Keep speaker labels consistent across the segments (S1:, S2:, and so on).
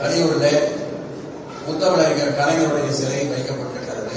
S1: கலியூரில் முத்தமிழறிஞர் கலைஞருடைய சிலை வைக்கப்பட்டிருக்கிறது.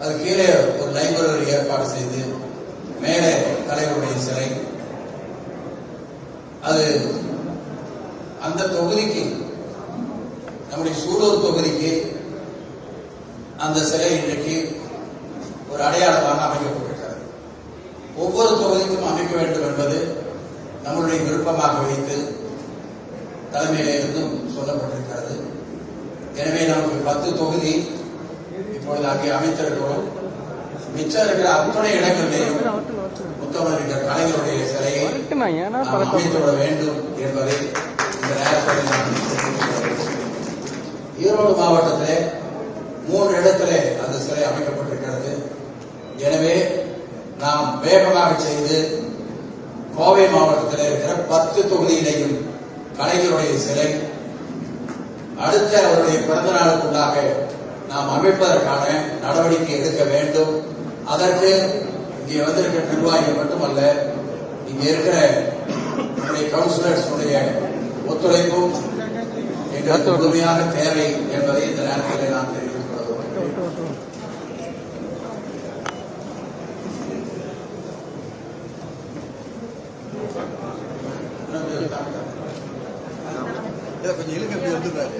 S1: அது கீழே ஒரு லைப்ரரி ஏற்பாடு செய்து மேலே கலைஞருடைய சிலை. அது அந்த தொகுதிக்கு நம்முடைய சூலூர் தொகுதிக்கு அந்த சிலை இன்றைக்கு ஒரு அடையாளமாக அமைக்கப்பட்டிருக்கிறது. ஒவ்வொரு தொகுதிக்கும் அமைக்க வேண்டும் என்பது நம்மளுடைய விருப்பமாக வைத்து தலைமையிலிருந்தும் சொல்லப்பட்டிருக்கிறது. எனவே நமக்கு பத்து தொகுதி இப்பொழுது அங்கே அமைத்திருக்கிறோம். மிச்சம் இருக்கிற அத்தனை இடங்களிலேயும் முத்தமிழர் கலைஞருடைய சிலையை அமைத்துவிட வேண்டும் என்பதை இந்த நேரத்தில் நான் ஈரோடு மாவட்டத்திலே மூன்று இடத்திலே அந்த சிலை அமைக்கப்பட்டிருக்கிறது. எனவே நாம் வேகமாக செய்து கோவை மாவட்டத்தில் இருக்கிற பத்து தொகுதியிலையும் கலைஞருடைய சிலை அடுத்த அவருடைய பிறந்த நாளுக்குள்ளாக நாம் அமைப்பதற்கான நடவடிக்கை எடுக்க வேண்டும். அதற்கு இங்கே வந்திருக்கிற நிர்வாகிகள் மட்டுமல்ல இங்க இருக்கிற நம்முடைய கவுன்சிலர்ஸுடைய ஒத்துழைப்பும் எங்களுக்கு முழுமையாக தேவை என்பதை இந்த நேரத்தில் நான் தெரிவித்துக் கொள்கிறோம்
S2: இதை கொஞ்சம் இழுக்க எப்படி வந்துடுறாரு.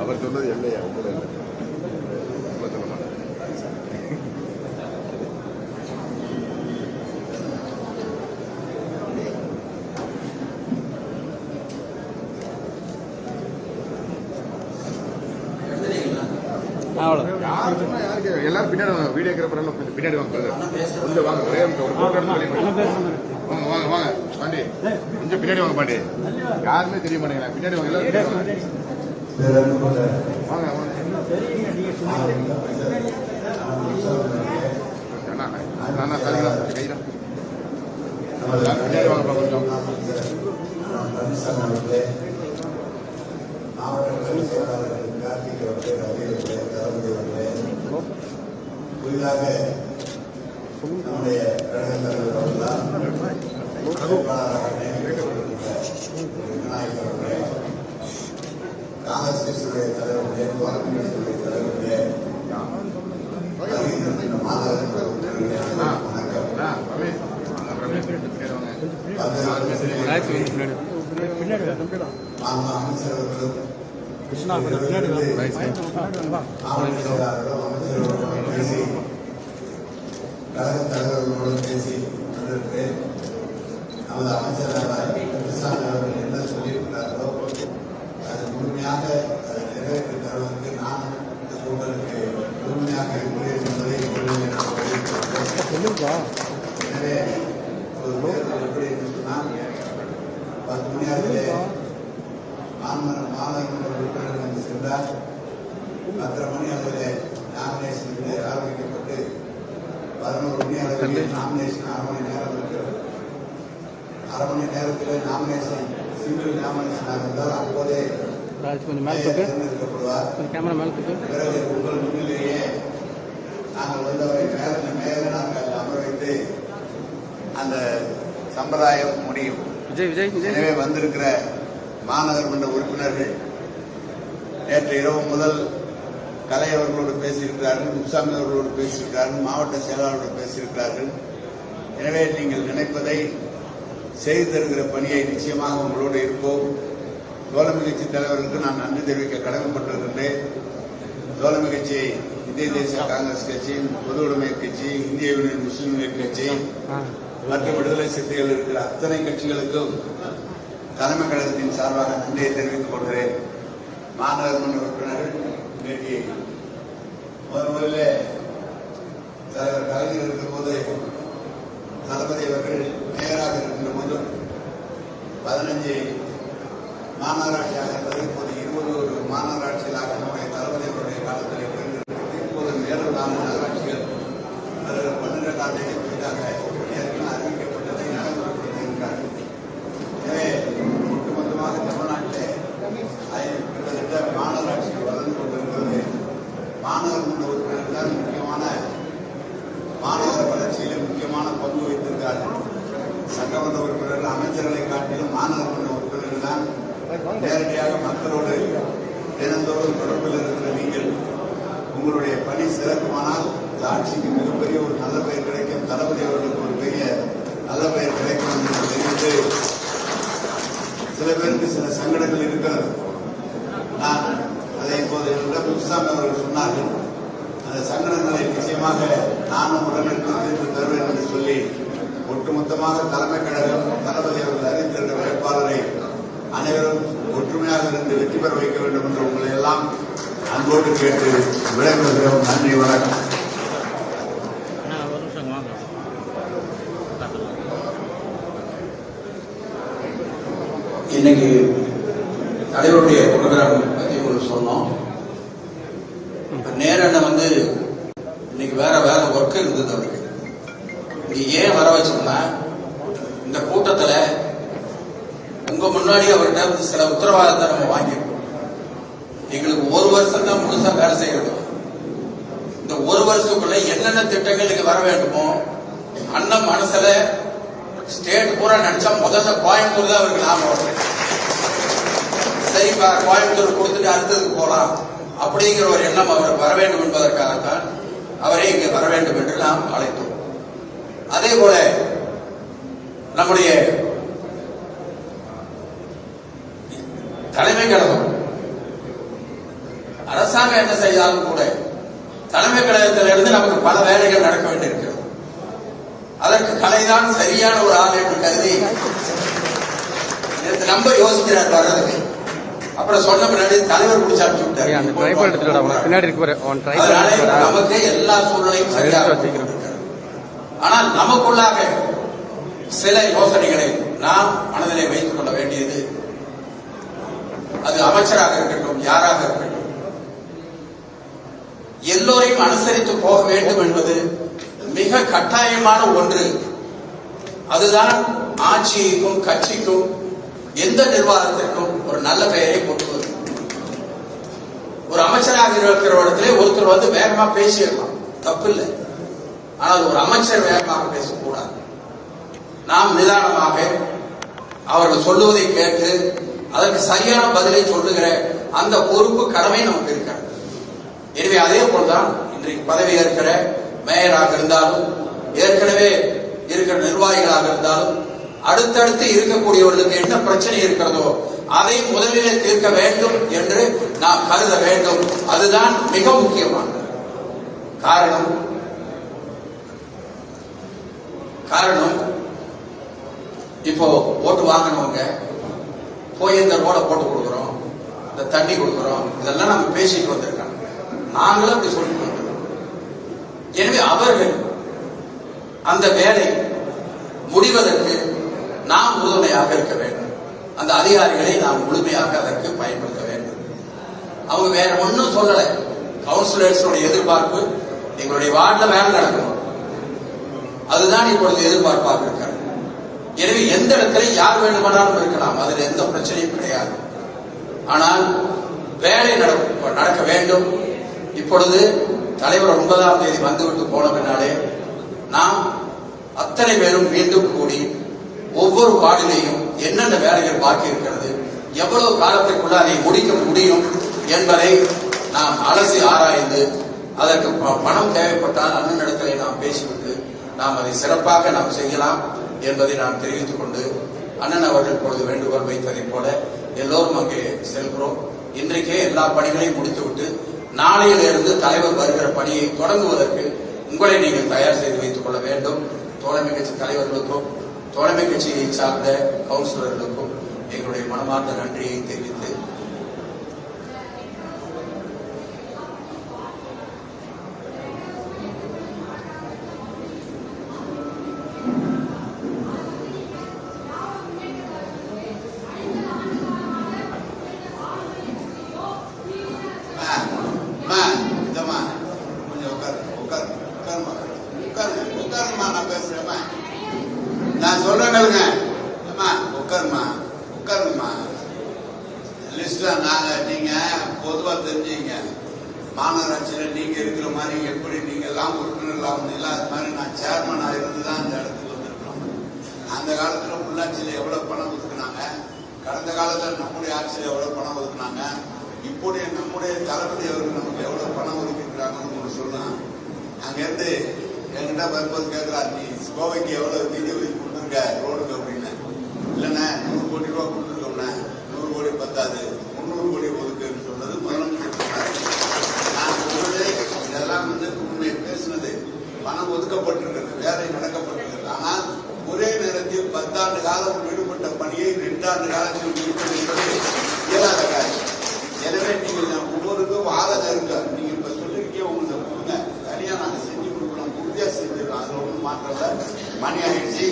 S3: அவர் சொன்னது இல்லையா உங்களை உங்களை சொல்ல மாட்டேன்
S1: எழுதுறீங்களா?
S4: அவ்வளோ
S3: யார் சொன்னா யாருக்கு எல்லாரும் பின்னாடி வாங்க வீடியோ கிரப்பரெல்லாம் கொஞ்சம் பின்னாடி வாங்க. கொஞ்சம் வாங்க ஒரே ஒரு போட்டோ. வாங்க வாங்க வாங்க பாண்டி கொஞ்சம் பின்னாடி வாங்க பாண்டி யாருமே தெரிய மாட்டேங்கிறாங்க பின்னாடி வாங்க எல்லாரும் வாங்க வாங்க அண்ணா, அண்ணா, சரிங்களா? கைதான். பின்னாடி வாங்கப்பா கொஞ்சம்
S2: புதிதாக நம்முடைய கழக தலைவர் அவர்களால் நியமிக்கப்பட்டிருக்கிற கட்சியுடைய தலைவருடைய தலைவருடைய வருகின்ற மாணவர்கள்
S3: ஆ,
S2: வணக்கம்
S3: ஆ, ரமேஷ். ரமேஷ், பின்னாடி வாங்க.
S2: வந்திருக்கிற
S4: பின்னாடி
S2: மாண்பு அமைச்சர் அவர்களும்
S4: கிருஷ்ணா பின்னாடி வா.
S3: Right side.
S2: மாவட்ட செயலாளர்களும் அமைச்சர்களோடும் பேசி கழக தலைவர்களோடு பேசி வந்திருக்கு நமது அமைச்சராக கிருஷ்ணாமி அவர்கள் என்ன சொல்லியிருக்கிறார்களோ அது முழுமையாக அதை நிறைவேற்றி தருவதற்கு நான் இந்த கூட்டலுக்கு முழுமையாக இருக்கிறேன் என்பதை இப்பொழுது நான் தெரிவித்துக்
S4: சொல்லுங்கப்பா
S2: எனவே ஒரு தேர்தல் எப்படி என்று சொன்னால் பத்து மணி அளவிலே மாமன்ற மாநகர உறுப்பினர்கள் வந்து சென்றார் பத்தரை மணி அளவிலே நாமினேஷன் ஆரம்பிக்கப்பட்டு பதினோரு மணி அளவிலே நாமினேஷன் அரை மணி நேரம் இருக்கிறது அரை மணி நேரத்தில் நாமினேஷன் சிங்கிள் நாமினேஷனாக இருந்தால் அப்போதே
S4: கொஞ்சம் மேலே தூக்கு. கேமரா மேலே தூக்கு.
S2: பிறகு உங்கள் முன்னிலேயே நாங்கள் வந்து அவரை மேல மேல நாங்கள் அமர வைத்து அந்த சம்பிரதாயம் முடியும்.
S4: விஜய் விஜய் விஜய்.
S2: எனவே வந்திருக்கிற மாநகர்மன்ற உறுப்பினர்கள் நேற்று இரவு முதல் கலை அவர்களோடு பேசியிருக்கிறார்கள் முசாமி அவர்களோடு பேசியிருக்கிறார்கள் மாவட்ட செயலாளரோடு பேசியிருக்கிறார்கள். எனவே நீங்கள் நினைப்பதை செய்து தருகிற பணியை நிச்சயமாக உங்களோடு இருப்போம். தோழமை கட்சி தலைவருக்கு நான் நன்றி தெரிவிக்க கடமைப்பட்டிருக்கின்றேன். தோழமை கட்சி இந்திய தேசிய காங்கிரஸ் கட்சி பொது உடைமை கட்சி இந்திய யூனியன் முஸ்லீம் லீக் கட்சி மற்றும் விடுதலை சிறுத்தைகள் இருக்கிற அத்தனை கட்சிகளுக்கும் தலைமை கழகத்தின் சார்பாக நன்றியை தெரிவித்துக் கொள்கிறேன். மாநகர்மன்ற உறுப்பினர்கள் இன்றைக்கு முதல் முதல்ல தலைவர் கலைஞர் இருக்கிற போது தளபதி அவர்கள் மேயராக இருக்கின்ற போது பதினஞ்சு மாநகராட்சியாக இருந்தது இப்போது இருபது ஒரு மாநகராட்சிகளாக நம்முடைய தளபதி அவருடைய காலத்தில் இருந்திருக்கிறது. இப்போது மேலும் நான்கு நகராட்சிகள் பன்னிரெண்டாம் தேதி புதிதாக ஏற்கனவே உறுப்பினர் முக்கியமான மாணவர் வளர்ச்சியில முக்கியமான பங்கு வைத்திருக்கிறார்கள் சட்டமன்ற உறுப்பினர்கள் அமைச்சர்களை காட்டிலும் மாநகரமன்ற உறுப்பினர்கள் தான் நேரடியாக மக்களோடு தினந்தோறும் தொடர்பில் இருக்கிற நீங்கள். உங்களுடைய பணி சிறக்குமானால் இந்த ஆட்சிக்கு மிகப்பெரிய ஒரு நல்ல பெயர் கிடைக்கும். தளபதி அவர்களுக்கு ஒரு பெரிய நல்ல பெயர் கிடைக்கும் என்று தெரிவித்து சில பேருக்கு சில சங்கடங்கள் இருக்கிறது. நான் அதை இப்போது புதுசாமி அவர்கள் சொன்னார்கள். அந்த சங்கடங்களை நிச்சயமாக நானும் உடனிருந்து தீர்த்து தருவேன் என்று சொல்லி ஒட்டுமொத்தமாக தலைமை கழகம் தளபதி அவர்கள் அறிந்திருந்த வேட்பாளரை அனைவரும் ஒற்றுமையாக இருந்து வெற்றி பெற வைக்க வேண்டும் என்று உங்களை எல்லாம் அன்போடு கேட்டு விடைபெறுகிறோம். நன்றி வணக்கம்
S4: அண்ணா ஒரு நிமிஷம் வாங்க
S1: இன்னைக்கு தலைவருடைய ப்ரோக்ராம் பத்தி உங்களுக்கு சொன்னோம் இப்ப நேரண்ண வந்து இன்னைக்கு வேற வேற ஒர்க் இருந்தது அவருக்கு இங்க ஏன் வர வச்சோம்னா இந்த கூட்டத்துல உங்க முன்னாடி அவர்கிட்ட வந்து சில உத்தரவாதத்தை நம்ம வாங்கியிருக்கோம். எங்களுக்கு ஒரு வருஷம் தான் முழுசா வேலை செய்யணும். இந்த ஒரு வருஷத்துக்குள்ள என்னென்ன திட்டங்களுக்கு வர வேண்டுமோ அண்ணன் மனசுல ஸ்டேட் பூரா நினைச்சா முதல்ல கோயம்புத்தூர் தான் அவருக்கு ஞாபகம் வரும். சரிப்பா கோயம்புத்தூர் கொடுத்துட்டு அடுத்ததுக்கு போலாம். அப்படிங்கிற ஒரு எண்ணம் அவருக்கு வர வேண்டும் என்பதற்காகத்தான் அவரை இங்கே வர வேண்டும் என்று நாம் அழைத்தோம். அதே போல நம்முடைய தலைமை கழகம். அரசாங்கம் என்ன செய்தாலும் கூட தலைமை கழகத்திலிருந்து நமக்கு பல வேலைகள் நடக்க வேண்டியிருக்கிறது. அதற்கு கலைதான் சரியான ஒரு ஆள் என்று கருதி ரொம்ப யோசிக்கிறார் வர்றதுக்கு. அப்புறம் சொன்ன பின்னாடி தலைவர் பிடிச்சி அனுப்பிச்சு விட்டார். நமக்கு எல்லா சூழ்நிலையும் சரியாக. ஆனால் நமக்குள்ளாக சில யோசனைகளை நாம் மனதிலே வைத்துக் கொள்ள வேண்டியது அது அமைச்சராக இருக்கட்டும் யாராக இருக்கட்டும். எல்லோரையும் அனுசரித்து போக வேண்டும் என்பது மிக கட்டாயமான ஒன்று. அதுதான் ஆட்சிக்கும் கட்சிக்கும் எந்த நிர்வாகத்திற்கும் ஒரு நல்ல பெயரை கொண்டு வரும் ஒரு அமைச்சராக இருக்கிற இடத்துல ஒருத்தர் வந்து வேகமா பேசிடலாம். தப்பு இல்லை ஆனால் ஒரு அமைச்சர் வேகமாக பேசக்கூடாது. நாம் நிதானமாக அவர்கள் சொல்லுவதை கேட்டு அதற்கு சரியான பதிலை சொல்லுகிற அந்த பொறுப்பு கடமை நமக்கு இருக்கிறது. எனவே அதே போல்தான் இன்றைக்கு பதவி ஏற்கிற மேயராக இருந்தாலும் ஏற்கனவே இருக்கிற நிர்வாகிகளாக இருந்தாலும் அடுத்தடுத்து இருக்கக்கூடியவர்களுக்கு என்ன பிரச்சனை இருக்கிறதோ அதை முதலிலே தீர்க்க வேண்டும் என்று நாம் கருத வேண்டும். அதுதான் மிக முக்கியமானது. காரணம்? காரணம் இப்போ ஓட்டு வாங்கினவங்க போய் இந்த ரோட போட்டு கொடுக்குறோம் இந்த தண்ணி கொடுக்குறோம் இதெல்லாம் நம்ம பேசிட்டு வந்திருக்காங்க. நாங்களும் அப்படி சொல்லிட்டு வந்திருக்கோம். எனவே அவர்கள் அந்த வேலை முடிவதற்கு நாம் உறுதுணையாக இருக்க வேண்டும். அந்த அதிகாரிகளை நாம் முழுமையாக அதற்கு பயன்படுத்த வேண்டும். அவங்க வேற ஒன்றும் சொல்லலை. கவுன்சிலர்ஸோட எதிர்பார்ப்பு எங்களுடைய வார்டில் வேலை நடக்கணும். அதுதான் இப்பொழுது எதிர்பார்ப்பாக இருக்கிறது. எனவே எந்த இடத்துல யார் வேண்டுமானாலும் இருக்கலாம். அதில் எந்த பிரச்சனையும் கிடையாது. ஆனால் வேலை நட- நடக்க வேண்டும். இப்பொழுது தலைவர் ஒன்பதாம் தேதி வந்துவிட்டு போன பின்னாலே நாம் அத்தனை பேரும் மீண்டும் கூடி ஒவ்வொரு வார்டிலேயும் என்னென்ன வேலைகள் பாக்கி இருக்கிறது எவ்வளவு காலத்திற்குள்ள அதை முடிக்க முடியும் என்பதை நாம் அலசி ஆராய்ந்து அதற்கு ப- பணம் தேவைப்பட்டால் அண்ணன் இடத்திலே நாம் பேசிவிட்டு நாம் அதை சிறப்பாக நாம் செய்யலாம். என்பதை நான் தெரிவித்துக் கொண்டு அண்ணன் அவர்கள் இப்பொழுது வேண்டுகோள் வைத்ததைப் போல எல்லோரும் அங்கே செல்கிறோம். இன்றைக்கே எல்லா பணிகளையும் முடித்துவிட்டு நாளையிலிருந்து தலைவர் வருகிற பணியை தொடங்குவதற்கு உங்களை நீங்கள் தயார் செய்து வைத்துக் கொள்ள வேண்டும். தோழமை கட்சி தலைவர்களுக்கும் தோழமை கட்சியை சார்ந்த கவுன்சிலர்களுக்கும் எங்களுடைய மனமார்ந்த நன்றியை தெரிவித்து
S2: அம்மா, அம்மா, இந்தம்மா, கொஞ்சம் உட்காரு, உட்காரு, உட்காரும்மா. உட்காருங்க, உட்காரும்மா, நான் பேசுறேம்மா. நான் அம்மா உட்காருமா உட்காருங்கம்மா. லிஸ்ட்ல நாங்க நீங்க பொதுவா தெரிஞ்சுங்க மாநகராட்சியில் நீங்க இருக்கிற மாதிரி எப்படி நீங்க எல்லாம் உறுப்பினர் எல்லாம் அது மாதிரி நான் சேர்மனா இருந்து தான் இந்த இடத்துக்கு வந்திருக்கோம் அந்த காலத்துல உள்ளாட்சியில எவ்வளவு பணம் ஒதுக்குனாங்க? கடந்த காலத்தில் நம்முடைய ஆட்சியில் எவ்வளவு பணம் ஒதுக்குனாங்க? இப்போதைய நம்முடைய தளபதி அவர்கள் நமக்கு எவ்வளவு பணம் ஒதுக்கிருக்கிறாங்கன்னு உங்களுக்கு சொல்லலாம் அங்கேருந்து என்கிட்ட வரும்போது கேட்கிறார் நீ கோவைக்கு எவ்வளவு நிதி ஒதுக்கி கொடுத்துருக்க ரோடுக்கு அப்படின்னு. இல்லைண்ணே நூறு கோடி ரூபா கொடுத்துருக்கோம்ண்ணே நூறு கோடி பத்தாது. முந்நூறு கோடி ஒதுக்குன்னு சொன்னது முதலமைச்சர் சொன்னார். நான் சொன்னது இதெல்லாம் வந்து உண்மை பேசினது. பணம் ஒதுக்கப்பட்டிருக்கிறது வேலை நடக்கப்பட்டிருக்கிறது. ஆனால் ஒரே நேரத்தில் பத்தாண்டு காலம் விடுபட்ட பணியை ரெண்டாண்டு காலத்தில் முடிப்பது என்பது இயலாத காரியம். எனவே நீங்கள் ஒவ்வொருக்கும் ஆதரவு இருக்க நீங்க இப்ப சொல்லிருக்கீங்க உங்களுக்கு கொடுங்க. தனியா நாங்க செஞ்சு கொடுக்குறோம் உறுதியா செஞ்சிடலாம் அதுல ஒன்றும் மாற்றம் மணி ஆயிடுச்சு.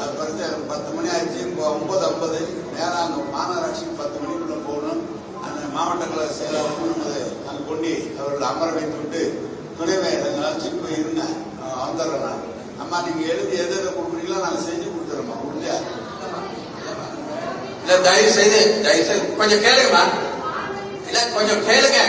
S2: அது பத்து பத்து மணி ஆயிடுச்சு. இப்போ ஒன்பது ஐம்பது. நேரம் அங்கே மாநகராட்சிக்கு பத்து மணிக்குள்ள போகணும். அந்த மாவட்டங்களை கழக செயலாளரும் நமது அங்கு கொண்டு அவர்கள் அமர வைத்து விட்டு துணை எங்களால் சிக்கு இருங்க வந்துடுறேன் நான் அம்மா நீங்க எழுதி எது எதை கொடுக்குறீங்களோ நாங்கள் செஞ்சு கொடுத்துறோம்மா. உறுதியா
S1: இல்லை தயவு செய்து தயவு செய்து கொஞ்சம் கேளுங்கம்மா. இல்லை கொஞ்சம் கேளுங்க.